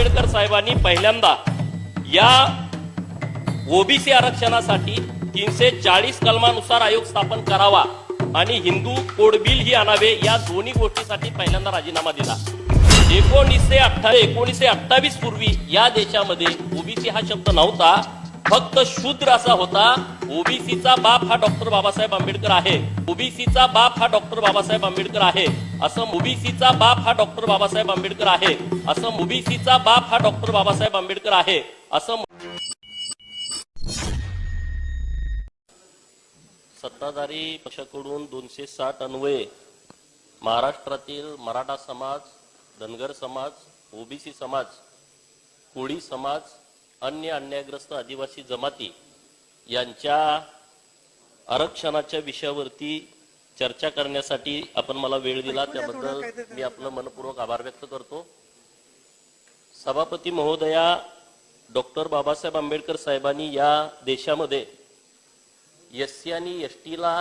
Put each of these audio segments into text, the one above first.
आंबेडकर साहेबांनी पहिल्यांदा या ओबीसी आरक्षणासाठी तीनशे चाळीस कलमानुसार आयोग स्थापन करावा आणि हिंदू कोड बिल ही आणावे या दोन्ही गोष्टीसाठी पहिल्यांदा राजीनामा दिला. एकोणीसशे अठ्ठा एकोणीसशे अठ्ठावीस पूर्वी या देशामध्ये ओबीसी हा शब्द नव्हता. फक्त शूद्र असा होता. ओबीसीचा बाप हा डॉक्टर बाबासाहेब आंबेडकर आहे. ओबीसीचा बाप हा डॉक्टर बाबासाहेब आंबेडकर आहे. असं ओबीसीचा बाप हा डॉक्टर बाबासाहेब आंबेडकर आहे. असं ओबीसीचा बाप हा डॉक्टर बाबासाहेब आंबेडकर आहे. असं सत्ताधारी पक्षाकडून दोनशे साठ अन्वये. महाराष्ट्रातील मराठा समाज धनगर समाज ओबीसी समाज कोळी समाज अन्य अन्यायग्रस्त आदिवासी जमाती. यांच्या आरक्षणाच्या विषयावरती चर्चा करण्यासाठी आपण मला वेळ दिला त्याबद्दल मी आपलं मनपूर्वक आभार व्यक्त करतो. सभापती महोदया डॉक्टर बाबासाहेब आंबेडकर साहेबांनी या देशामध्ये एस सी आणि एस टीला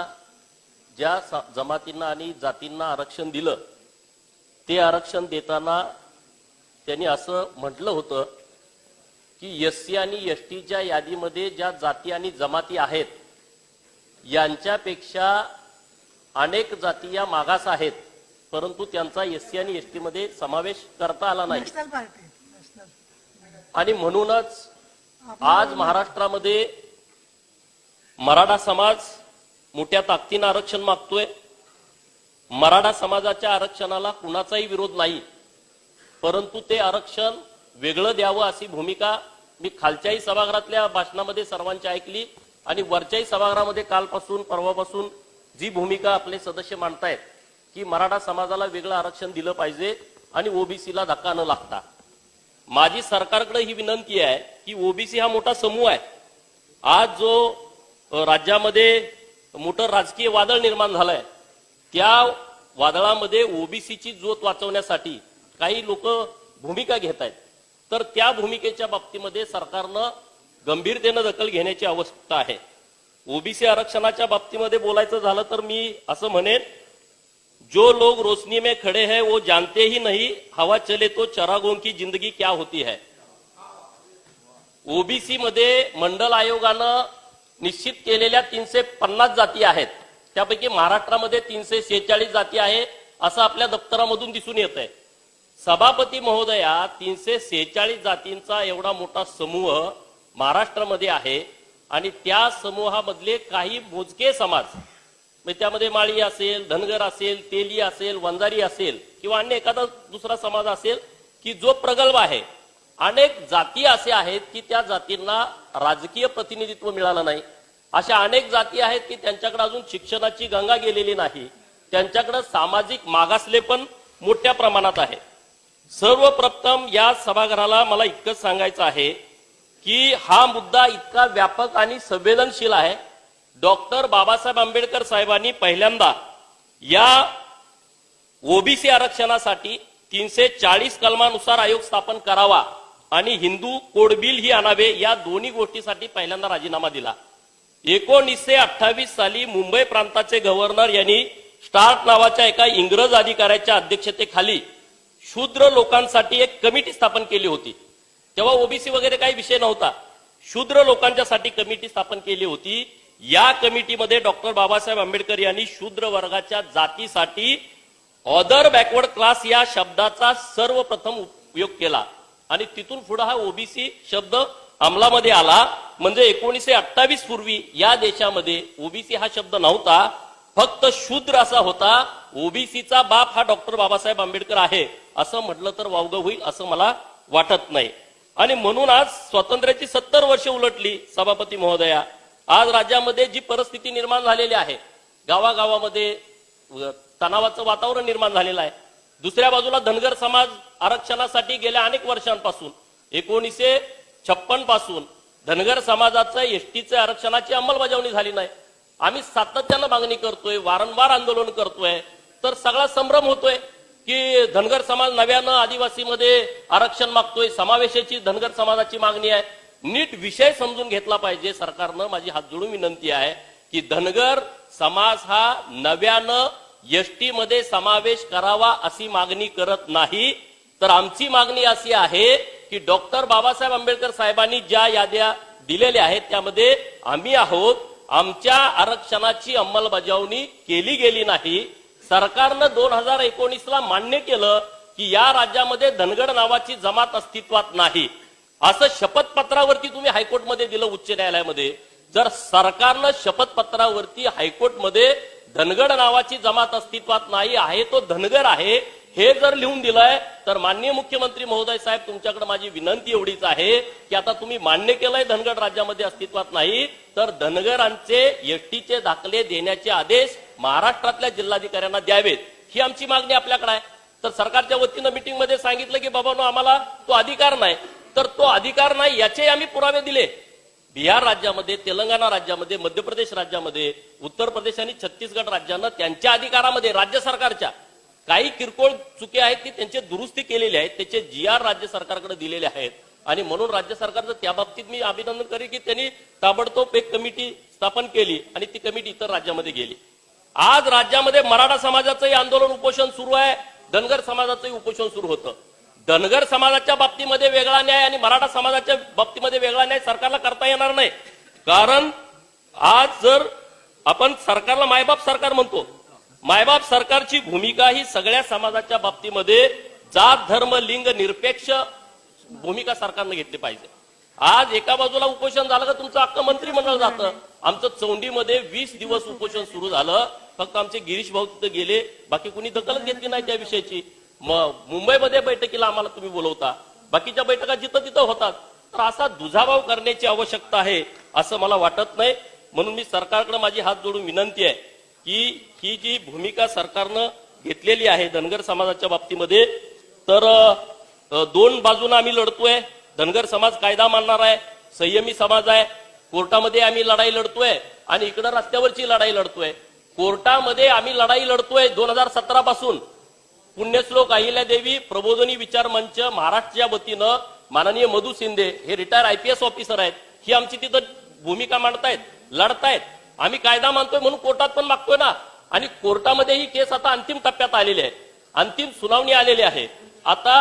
ज्या जमातींना आणि जातींना आरक्षण दिलं ते आरक्षण देताना त्यांनी असं म्हटलं होतं की एस सी आणि एस टीच्या यादीमध्ये ज्या जाती आणि जमाती आहेत यांच्यापेक्षा अनेक जाती या मागास आहेत परंतु त्यांचा एस सी आणि एसमध्ये समावेश करता आला नाही. आणि म्हणूनच आज महाराष्ट्रामध्ये मराठा समाज मोठ्या ताकदीनं आरक्षण मागतोय. मराठा समाजाच्या आरक्षणाला कुणाचाही विरोध नाही परंतु ते आरक्षण वेगळं द्यावं अशी भूमिका मी खालच्याही सभागृहातल्या भाषणामध्ये सर्वांची ऐकली आणि वरच्याही सभागृहामध्ये कालपासून परवापासून जी भूमिका आपले सदस्य मांडतायत की मराठा समाजाला वेगळं आरक्षण दिलं पाहिजे आणि ओबीसीला धक्का न लागता. माझी सरकारकडे ही विनंती आहे की ओबीसी हा मोठा समूह आहे. आज जो राज्यामध्ये मोठं राजकीय वादळ निर्माण झालंय त्या वादळामध्ये ओबीसीची जोत वाचवण्यासाठी काही लोक भूमिका घेत आहेत तर त्या भूमिकेच्या बाबतीमध्ये सरकारनं गंभीरतेनं दखल घेण्याची आवश्यकता आहे. ओबीसी आरक्षणाच्या बाबतीमध्ये बोलायचं झालं तर मी असं म्हणेन जो लोग रोशनी में खड़े हैं वो जानते ही नहीं हवा चले तो चरागों की जिंदगी क्या होती है. ओबीसी मध्ये मंडल आयोगानं निश्चित केलेल्या तीनशे पन्नास जाती आहेत. त्यापैकी महाराष्ट्रामध्ये तीनशे शेहेचाळीस जाती आहे असं आपल्या दप्तरामधून दिसून येत आहे सभापती महोदया तीनशे सेहेचाळीस जातींचा एवढा मोठा समूह महाराष्ट्रामध्ये आहे आणि त्या समूहामधले काही मोजके समाज म्हणजे त्यामध्ये माळी असेल धनगर असेल तेली असेल वंजारी असेल किंवा अन्य एखादा दुसरा समाज असेल की जो प्रगल्भ आहे. अनेक जाती असे आहेत की त्या जातींना राजकीय प्रतिनिधित्व मिळालं नाही. अशा अनेक जाती आहेत की त्यांच्याकडे अजून शिक्षणाची गंगा गेलेली नाही. त्यांच्याकडे सामाजिक मागासले पण मोठ्या प्रमाणात आहे. सर्वप्रथम या सभागृहाला मला इतकंच सांगायचं आहे की हा मुद्दा इतका व्यापक आणि संवेदनशील आहे. डॉक्टर बाबासाहेब आंबेडकर साहेबांनी पहिल्यांदा या ओबीसी आरक्षणासाठी तीनशे चाळीस कलमानुसार आयोग स्थापन करावा आणि हिंदू कोडबिल ही आणावे या दोन्ही गोष्टीसाठी पहिल्यांदा राजीनामा दिला. एकोणीसशे अठ्ठावीस साली मुंबई प्रांताचे गव्हर्नर यांनी स्टार्ट नावाच्या एका इंग्रज अधिकाऱ्याच्या अध्यक्षतेखाली शूद्र लोकांसाठी एक कमिटी स्थापन केली होती. तेव्हा ओबीसी वगैरे काही विषय नव्हता. शूद्र लोकांच्यासाठी कमिटी स्थापन केली होती. या कमिटीमध्ये डॉक्टर बाबासाहेब आंबेडकर यांनी शूद्र वर्गाच्या जातीसाठी ऑदर बॅकवर्ड क्लास या शब्दाचा सर्वप्रथम उपयोग केला. आणि तिथून पुढे हा ओबीसी शब्द अंमलामध्ये आला. म्हणजे एकोणीसशे अठ्ठावीस पूर्वी या देशामध्ये ओबीसी हा शब्द नव्हता. फक्त शूद्र असा होता. ओबीसीचा बाप हा डॉक्टर बाबासाहेब आंबेडकर आहे असं म्हटलं तर वावग होईल असं मला वाटत नाही. आणि म्हणून आज स्वातंत्र्याची सत्तर वर्ष उलटली सभापती महोदया. आज राज्यामध्ये जी परिस्थिती निर्माण झालेली आहे गावागावामध्ये तणावाचं वातावरण निर्माण झालेलं आहे. दुसऱ्या बाजूला धनगर समाज आरक्षणासाठी गेल्या अनेक वर्षांपासून एकोणीसशे छप्पनपासून धनगर समाजाचं एसटीचं आरक्षणाची अंमलबजावणी झाली नाही. आम्ही सातत्यानं मागणी करतोय वारंवार आंदोलन करतोय. तर सगळा संभ्रम होतोय की धनगर समाज नव्यानं आदिवासीमध्ये आरक्षण मागतोय समावेशाची धनगर समाजाची मागणी आहे. नीट विषय समजून घेतला पाहिजे सरकारनं. माझी हात जोडून विनंती आहे की धनगर समाज हा नव्यानं एसटी मध्ये समावेश करावा अशी मागणी करत नाही. तर आमची मागणी अशी आहे की डॉक्टर बाबासाहेब आंबेडकर साहेबांनी ज्या याद्या दिलेल्या आहेत त्यामध्ये आम्ही आहोत. आमच्या आरक्षणाची अंमलबजावणी केली गेली नाही. सरकारनं दोन हजार एकोणीसला मान्य केलं की या राज्यामध्ये धनगड नावाची जमात अस्तित्वात नाही. असं शपथपत्रावरती तुम्ही हायकोर्टमध्ये दिलं उच्च न्यायालयामध्ये. जर सरकारनं शपथपत्रावरती हायकोर्टमध्ये धनगड नावाची जमात अस्तित्वात नाही आहे तो धनगर आहे हे जर लिहून दिलंय तर माननीय मुख्यमंत्री महोदय साहेब तुमच्याकडे माझी विनंती एवढीच आहे की आता तुम्ही मान्य केलंय धनगड राज्यामध्ये अस्तित्वात नाही तर धनगरांचे एसटीचे दाखले देण्याचे आदेश महाराष्ट्रातल्या जिल्हाधिकाऱ्यांना द्यावेत ही आमची मागणी आपल्याकडे आहे. तर सरकारच्या वतीनं मिटिंगमध्ये सांगितलं की बाबा आम्हाला तो अधिकार नाही. तर तो अधिकार नाही याचे आम्ही पुरावे दिले. बिहार राज्यामध्ये तेलंगणा राज्यामध्ये मध्य प्रदेश राज्यामध्ये उत्तर प्रदेश आणि छत्तीसगड राज्यानं त्यांच्या अधिकारामध्ये राज्य सरकारच्या काही किरकोळ चुके आहेत की त्यांचे दुरुस्ती केलेली आहेत त्याचे जी आर राज्य सरकारकडे दिलेले आहेत. आणि म्हणून राज्य सरकारचं त्या बाबतीत मी अभिनंदन करेन की त्यांनी ताबडतोब एक कमिटी स्थापन केली आणि ती कमिटी इतर राज्यामध्ये गेली. आज राज्यामध्ये मराठा समाजाचंही आंदोलन उपोषण सुरू आहे धनगर समाजाचंही उपोषण सुरू होतं. धनगर समाजाच्या बाबतीमध्ये वेगळा न्याय आणि मराठा समाजाच्या बाबतीमध्ये वेगळा न्याय सरकारला करता येणार नाही. कारण आज जर आपण सरकारला मायबाप सरकार म्हणतो मायबाप सरकारची भूमिका ही सगळ्या समाजाच्या बाबतीमध्ये जात धर्म लिंग निरपेक्ष भूमिका सरकारनं घेतली पाहिजे. आज एका बाजूला उपोषण झालं का तुमचं अख्खं मंत्रिमंडळ जातं. आमचं चौंडीमध्ये वीस दिवस उपोषण सुरू झालं. फक्त आमचे गिरीश भाऊ तिथं गेले. बाकी कुणी दखलच घेतली नाही त्या विषयाची. मुंबईमध्ये बैठकीला आम्हाला तुम्ही बोलवता. बाकीच्या बैठका जिथं तिथं होतात. तर असा दुजाभाव करण्याची आवश्यकता आहे असं मला वाटत नाही. म्हणून मी सरकारकडे माझी हात जोडून विनंती आहे की ही जी भूमिका सरकारनं घेतलेली आहे धनगर समाजाच्या बाबतीमध्ये तर दोन बाजूने आम्ही लढतोय. धनगर समाज कायदा मानणार आहे संयमी समाज आहे. कोर्टामध्ये आम्ही लढाई लढतोय आणि इकडं रस्त्यावरची लढाई लढतोय. कोर्टामध्ये आम्ही लढाई लढतोय दोन हजार सतरा पासून. पुण्यश्लोक अहिल्यादेवी प्रबोधनी विचार मंच महाराष्ट्रच्या वतीनं माननीय मधु शिंदे हे रिटायर आयपीएस ऑफिसर आहेत. ही आमची तिथं भूमिका मांडतायत लढतायत. आम्ही कायदा मानतोय म्हणून कोर्टात पण मागतोय ना. आणि कोर्टामध्ये ही केस आता अंतिम टप्प्यात आलेली आहे. अंतिम सुनावणी आलेली आहे. आता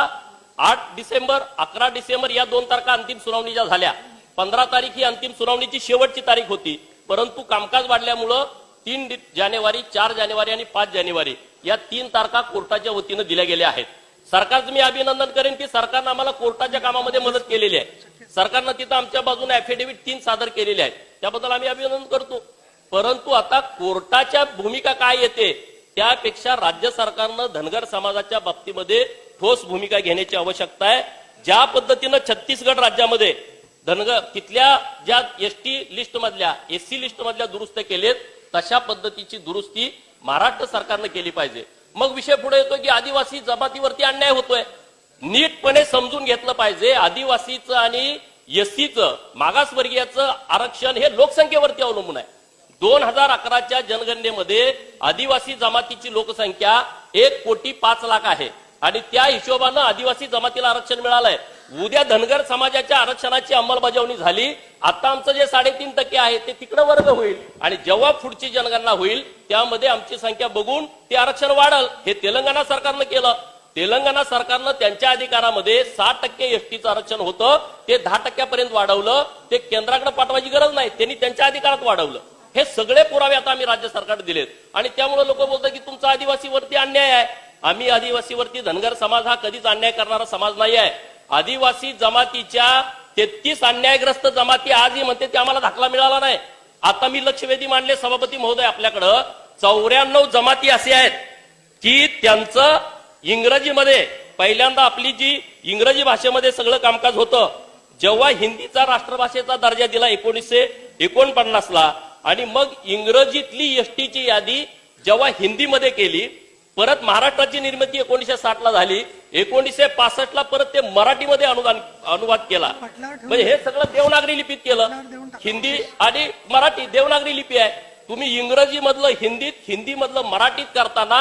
आठ डिसेंबर अकरा डिसेंबर या दोन तारखा अंतिम सुनावणीच्या झाल्या पंधरा तारीख ही अंतिम सुनावणीची शेवटची तारीख होती. परंतु कामकाज वाढल्यामुळं तीन जानेवारी चार जानेवारी आणि पाच जानेवारी या तीन तारखा कोर्टाच्या वतीनं दिल्या गेल्या आहेत. सरकारचं मी अभिनंदन करेन की सरकारनं आम्हाला कोर्टाच्या कामामध्ये मदत केलेली आहे. सरकारनं तिथं आमच्या बाजूने अफिडेव्हिट तीन सादर केलेले आहेत. त्याबद्दल आम्ही अभिनंदन करतो. परंतु आता कोर्टाच्या भूमिका काय येते त्यापेक्षा राज्य सरकारनं धनगर समाजाच्या बाबतीमध्ये ठोस भूमिका घेण्याची आवश्यकता आहे. ज्या पद्धतीनं छत्तीसगड राज्यामध्ये धनगर तिथल्या ज्या एस टी लिस्ट मधल्या एस सी लिस्ट मधल्या दुरुस्त केलेत तशा पद्धतीची दुरुस्ती महाराष्ट्र सरकारनं केली पाहिजे. मग विषय पुढे येतो की आदिवासी जमातीवरती अन्याय होतोय. नीटपणे समजून घेतलं पाहिजे आदिवासीचं आणि एससीचं मागासवर्गीयाचं आरक्षण हे लोकसंख्येवरती अवलंबून आहे. दोन हजार अकराच्या जनगणनेमध्ये आदिवासी जमातीची लोकसंख्या एक कोटी पाच लाख आहे. आणि त्या हिशोबानं आदिवासी जमातीला आरक्षण मिळालंय. उद्या धनगर समाजाच्या आरक्षणाची अंमलबजावणी झाली. आता आमचं जे साडेतीन टक्के आहे ते तिकडं वर्ग होईल आणि जेव्हा पुढची जनगणना होईल त्यामध्ये आमची संख्या बघून ते आरक्षण वाढल. हे तेलंगणा सरकारनं केलं. तेलंगणा सरकारनं त्यांच्या अधिकारामध्ये साठ टक्के एसटीचं आरक्षण होतं. ते दहा टक्क्यापर्यंत वाढवलं. ते केंद्राकडे पाठवायची गरज नाही. त्यांनी त्यांच्या अधिकारात वाढवलं. हे सगळे पुरावे आता आम्ही राज्य सरकारने दिलेत. आणि त्यामुळे लोक बोलतात की तुमचा आदिवासीवरती अन्याय आहे. आम्ही आदिवासीवरती धनगर समाज हा कधीच अन्याय करणारा समाज नाही आहे. आदिवासी जमातीच्या तेहतीस अन्यायग्रस्त जमाती आजही म्हणते ते आम्हाला दाखला मिळाला नाही. आता मी लक्षवेधी मांडले सभापती महोदय आपल्याकडं. चौऱ्याण्णव जमाती असे आहेत की त्यांचं इंग्रजीमध्ये पहिल्यांदा आपली जी इंग्रजी भाषेमध्ये सगळं कामकाज होतं जेव्हा हिंदीचा राष्ट्रभाषेचा दर्जा दिला एकोणीसशे एकोणपन्नासला आणि मग इंग्रजीतली एसटीची यादी जेव्हा हिंदीमध्ये केली परत महाराष्ट्राची निर्मिती एकोणीसशे साठ ला झाली. एकोणीसशे पासष्ट ला परत ते मराठीमध्ये अनुदान अनुवाद केला. म्हणजे हे सगळं देवनागरी लिपीत केलं. हिंदी आणि मराठी देवनागरी लिपी आहे. तुम्ही इंग्रजी मधलं हिंदीत हिंदी मधलं मराठीत करताना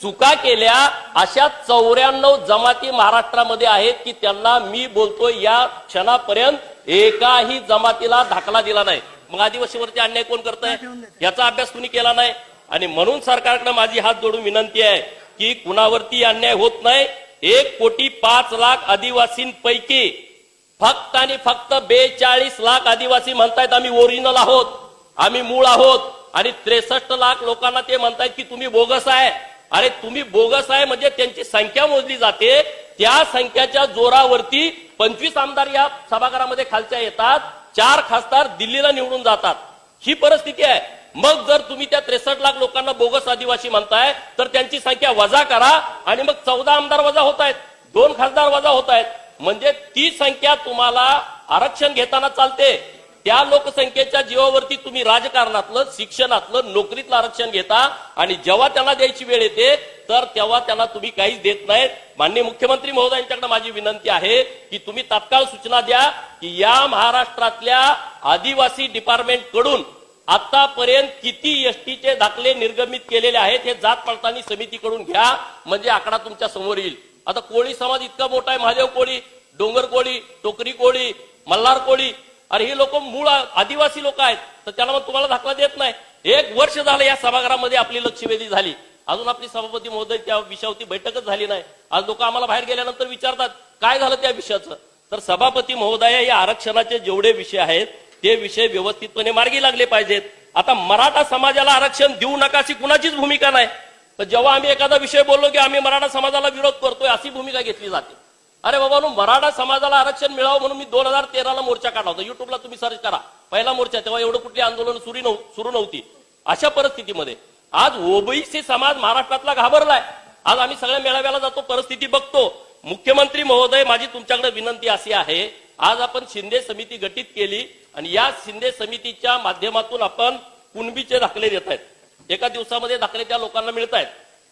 चुका केल्या अशा चौऱ्याण्णव जमाती महाराष्ट्रामध्ये आहेत की त्यांना मी बोलतो या क्षणापर्यंत एकाही जमातीला दाखला दिला नाही. मग आदिवासीवरती अन्याय कोण करताय? याचा अभ्यास कुणी केला नाही? आणि म्हणून सरकारकडे माझी हात जोडून विनंती आहे की कुणावरती अन्याय होत नाही. एक कोटी पाच लाख आदिवासींपैकी फक्त आणि फक्त बेचाळीस लाख आदिवासी म्हणतायत आम्ही ओरिजिनल आहोत आम्ही मूळ आहोत. आणि त्रेसष्ट लाख लोकांना ते म्हणतायत की तुम्ही बोगस आहे. अरे तुम्ही बोगस आहे म्हणजे त्यांची संख्या मोजली जाते. त्या संख्याच्या जोरावरती पंचवीस आमदार या सभागृहामध्ये खालच्या येतात चार खासदार दिल्लीला निवडून जातात. ही परिस्थिती आहे. मग जर तुम्ही त्या त्रेसष्ट लाख लोकांना बोगस आदिवासी म्हणताय तर त्यांची संख्या वजा करा आणि मग चौदा आमदार वजा होत आहेत. दोन खासदार वजा होत आहेत. म्हणजे ती संख्या तुम्हाला आरक्षण घेताना चालते. त्या लोकसंख्येच्या जीवावरती तुम्ही राजकारणातलं शिक्षणातलं नोकरीतलं आरक्षण घेता आणि जेव्हा त्यांना द्यायची वेळ येते तर तेव्हा त्यांना तुम्ही काहीच देत नाहीत. माननीय मुख्यमंत्री महोदयांच्याकडे माझी विनंती आहे की तुम्ही तात्काळ सूचना द्या की या महाराष्ट्रातल्या आदिवासी डिपार्टमेंटकडून आतापर्यंत किती एसटीचे दाखले निर्गमित केलेले आहेत हे जात पडताळणी समितीकडून घ्या म्हणजे आकडा तुमच्यासमोर येईल. आता कोळी समाज इतका मोठा आहे महादेव कोळी डोंगर कोळी टोकरी कोळी मल्हार कोळी अरे हे लोक मूळ आदिवासी लोक आहेत तर त्याला मग तुम्हाला दाखला देत नाही. एक वर्ष झालं या सभागृहामध्ये आपली लक्षवेधी झाली. अजून आपली सभापती महोदय त्या विषयावरती बैठकच झाली नाही. आज लोक आम्हाला बाहेर गेल्यानंतर विचारतात काय झालं त्या विषयाचं? तर सभापती महोदया या आरक्षणाचे जेवढे विषय आहेत ते विषय व्यवस्थितपणे मार्गी लागले पाहिजेत. आता मराठा समाजाला आरक्षण देऊ नका अशी कुणाचीच भूमिका नाही. तर जेव्हा आम्ही एखादा विषय बोललो की आम्ही मराठा समाजाला विरोध करतोय अशी भूमिका घेतली जाते. अरे बाबा मराठा समाजाला आरक्षण मिळावं म्हणून मी दोन हजार तेराला मोर्चा काढला होता. युट्यूबला तुम्ही सर्च करा. पहिला मोर्चा तेव्हा एवढं कुठली आंदोलन सुरू नव्ह- सुरू नव्हती. अशा परिस्थितीमध्ये आज ओबीसी समाज महाराष्ट्रातला घाबरलाय. आज आम्ही सगळ्या मेळाव्याला जातो परिस्थिती बघतो. मुख्यमंत्री महोदय माझी तुमच्याकडे विनंती अशी आहे आज आपण शिंदे समिती गठीत केली आणि या शिंदे समितीच्या माध्यमातून आपण कुणबीचे दाखले देत आहेत. एका दिवसामध्ये दाखले त्या लोकांना मिळत आहेत.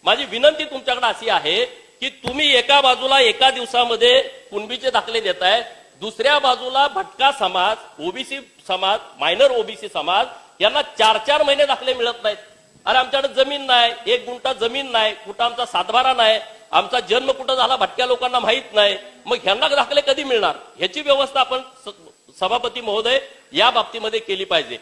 माझी विनंती तुमच्याकडे अशी आहे की तुम्ही एका बाजूला एका दिवसामध्ये कुणबीचे दाखले देत आहे दुसऱ्या बाजूला भटका समाज ओबीसी समाज मायनर ओबीसी समाज यांना चार चार महिने दाखले मिळत नाहीत. अरे आमच्याकडे जमीन नाही एक गुंठा जमीन नाही कुठं आमचा सातबारा नाही आमचा जन्म कुठं झाला भटक्या लोकांना माहीत नाही. मग ह्यांना दाखले कधी मिळणार? ह्याची व्यवस्था आपण सभापती महोदय या बाबतीमध्ये केली पाहिजे.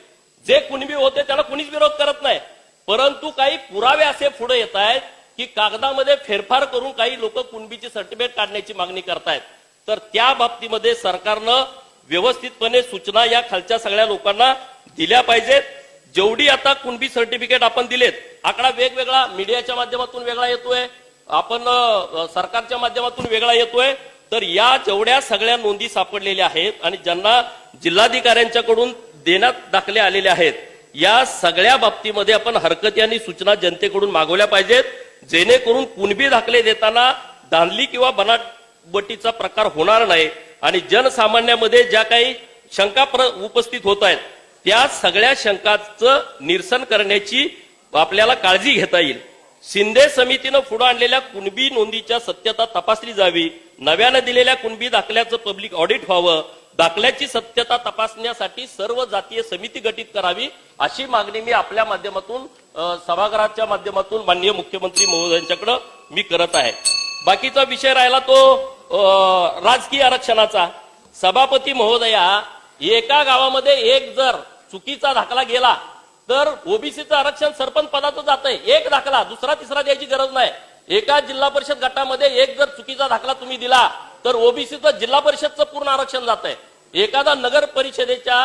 जे कुणबी होते त्याला कुणीच विरोध करत नाही. परंतु काही पुरावे असे पुढे येत आहेत की कागदामध्ये फेरफार करून काही लोक कुणबीची सर्टिफिकेट काढण्याची मागणी करतायत. तर त्या बाबतीमध्ये सरकारनं व्यवस्थितपणे सूचना या खालच्या सगळ्या लोकांना दिल्या पाहिजेत. जेवढी आता कुणबी सर्टिफिकेट आपण दिलेत आकडा वेगवेगळा मीडियाच्या माध्यमातून वेगळा येतोय. आपण सरकारच्या माध्यमातून वेगळा येतोय. तर या जेवढ्या सगळ्या नोंदी सापडलेल्या आहेत आणि ज्यांना जिल्हाधिकाऱ्यांच्याकडून देण्यात दाखले आलेले आहेत या सगळ्या बाबतीमध्ये आपण हरकती आणि सूचना जनतेकडून मागवल्या पाहिजेत. जेणेकरून कुणबी दाखले देताना दांडली किंवा बनावटीचा प्रकार होणार नाही आणि जनसामान्यामध्ये ज्या काही शंका उपस्थित होत आहेत त्या सगळ्या शंकाचं निरसन करण्याची आपल्याला काळजी घेता येईल. शिंदे समितीनं पुढे आणलेल्या कुणबी नोंदीच्या सत्यता तपासली जावी नव्यानं दिलेल्या कुणबी दाखल्याचं पब्लिक ऑडिट व्हावं दाखल्याची सत्यता तपासण्यासाठी सर्व जातीय समिती गठीत करावी अशी मागणी मी आपल्या माध्यमातून सभागृहाच्या माध्यमातून माननीय मुख्यमंत्री महोदयांच्याकडे मी करत आहे. बाकीचा विषय राहिला तो राजकीय आरक्षणाचा. सभापती महोदया एका गावामध्ये एक जर चुकीचा दाखला गेला तर ओबीसीचं आरक्षण सरपंच पदाचं जात आहे एक दाखला दुसरा तिसरा द्यायची गरज नाही. एका जिल्हा परिषद गटामध्ये एक जर चुकीचा दाखला तुम्ही दिला तर ओबीसीचं जिल्हा परिषदचं पूर्ण आरक्षण जात आहे एखादा नगर परिषदेच्या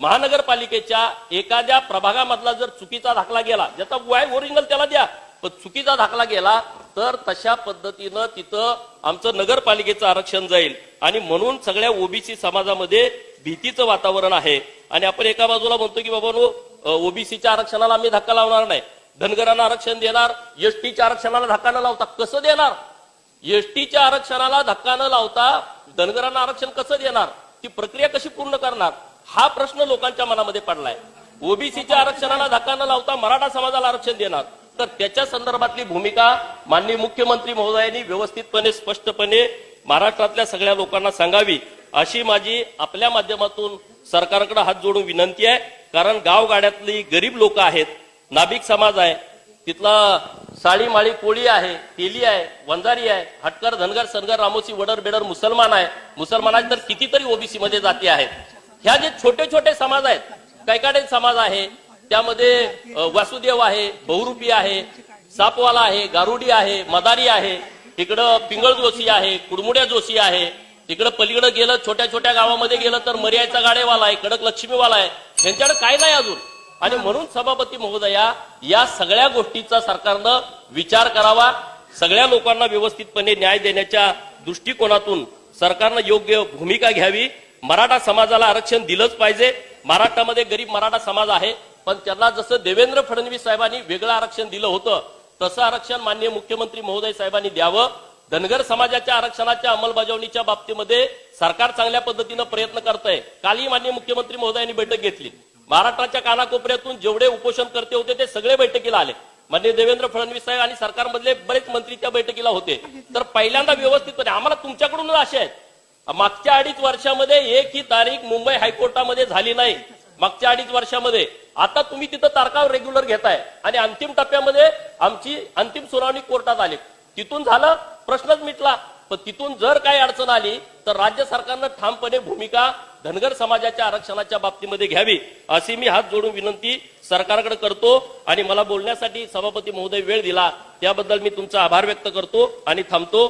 महानगरपालिकेच्या एखाद्या प्रभागामधला जर चुकीचा दाखला गेला ज्याचा वाय ओरिजिनल त्याला द्या पण चुकीचा दाखला गेला तर तशा पद्धतीनं तिथं आमचं नगरपालिकेचं आरक्षण जाईल. आणि म्हणून सगळ्या ओबीसी समाजामध्ये भीतीचं वातावरण आहे. आणि आपण एका बाजूला म्हणतो की बाबा ओबीसीच्या आरक्षणाला आम्ही धक्का लावणार नाही. धनगरांना आरक्षण देणार एसटीच्या आरक्षणाला धक्का न लावता कसं देणार? एसटीच्या आरक्षणाला धक्का न लावता धनगरांना आरक्षण कसं देणार? ती प्रक्रिया कशी पूर्ण करणार? हा प्रश्न लोकांच्या मनामध्ये पडलाय. ओबीसीच्या आरक्षणाला धक्का न लावता मराठा समाजाला आरक्षण देणार. तर त्याच्या संदर्भातली भूमिका माननीय मुख्यमंत्री महोदयांनी व्यवस्थितपणे स्पष्टपणे महाराष्ट्रातल्या सगळ्या लोकांना सांगावी अशी माझी आपल्या माध्यमातून सरकारकडे हात जोडून विनंती आहे. कारण गावगाड्यातली गरीब लोक आहेत नाभिक समाज आहे तिथला साळी माळी कोळी आहे तेली आहे वंजारी आहे हटकर धनगर सनगर रामोसी वडर बेडर मुसलमान आहे. मुसलमानाचे तर कितीतरी ओबीसी मध्ये जाती आहेत. ह्या जे छोटे छोटे समाज आहेत कैकाडे समाज आहे त्यामध्ये वासुदेव आहे बहुरूपी आहे सापवाला आहे गारुडी आहे मदारी आहे इकडं पिंगळ जोशी आहे कुडमुड्या जोशी आहे तिकडं पलीकडे गेलं छोट्या छोट्या गावामध्ये गेलं तर मर्यायचा गाडेवाला आहे कडक लक्ष्मीवाला आहे. त्यांच्याकडे काय नाही अजून. आणि म्हणून सभापती महोदया या सगळ्या गोष्टीचा सरकारनं विचार करावा. सगळ्या लोकांना व्यवस्थितपणे न्याय देण्याच्या दृष्टिकोनातून सरकारनं योग्य भूमिका घ्यावी. मराठा समाजाला आरक्षण दिलंच पाहिजे. महाराष्ट्रामध्ये गरीब मराठा समाज आहे. पण त्यांना जसं देवेंद्र फडणवीस साहेबांनी वेगळं आरक्षण दिलं होतं तसं आरक्षण माननीय मुख्यमंत्री महोदय साहेबांनी द्यावं. धनगर समाजाच्या आरक्षणाच्या अंमलबजावणीच्या बाबतीमध्ये सरकार चांगल्या पद्धतीनं प्रयत्न करत आहे कालही माननीय मुख्यमंत्री महोदयांनी बैठक घेतली. महाराष्ट्राच्या कानाकोपऱ्यातून जेवढे उपोषण करते होते ते सगळे बैठकीला आले. माननीय देवेंद्र फडणवीस साहेब आणि सरकारमधले बरेच मंत्री त्या बैठकीला होते. तर पहिल्यांदा व्यवस्थितपणे आम्हाला तुमच्याकडूनच आशा आहेत. मागच्या अडीच वर्षामध्ये एक ही तारीख मुंबई हायकोर्टामध्ये झाली नाही. मागच्या अडीच वर्षामध्ये. आता तुम्ही तिथं तारखा रेग्युलर घेताय. आणि अंतिम टप्प्यामध्ये आमची अंतिम सुनावणी कोर्टात आली. तिथून झालं प्रश्नच मिटला. पण तिथून जर काही अडचण आली तर राज्य सरकारनं ठामपणे भूमिका धनगर समाजाच्या आरक्षणाच्या बाबतीमध्ये घ्यावी अशी मी हात जोडून विनंती सरकारकडे करतो. आणि मला बोलण्यासाठी सभापती महोदय वेळ दिला त्याबद्दल मी तुमचा आभार व्यक्त करतो आणि थांबतो.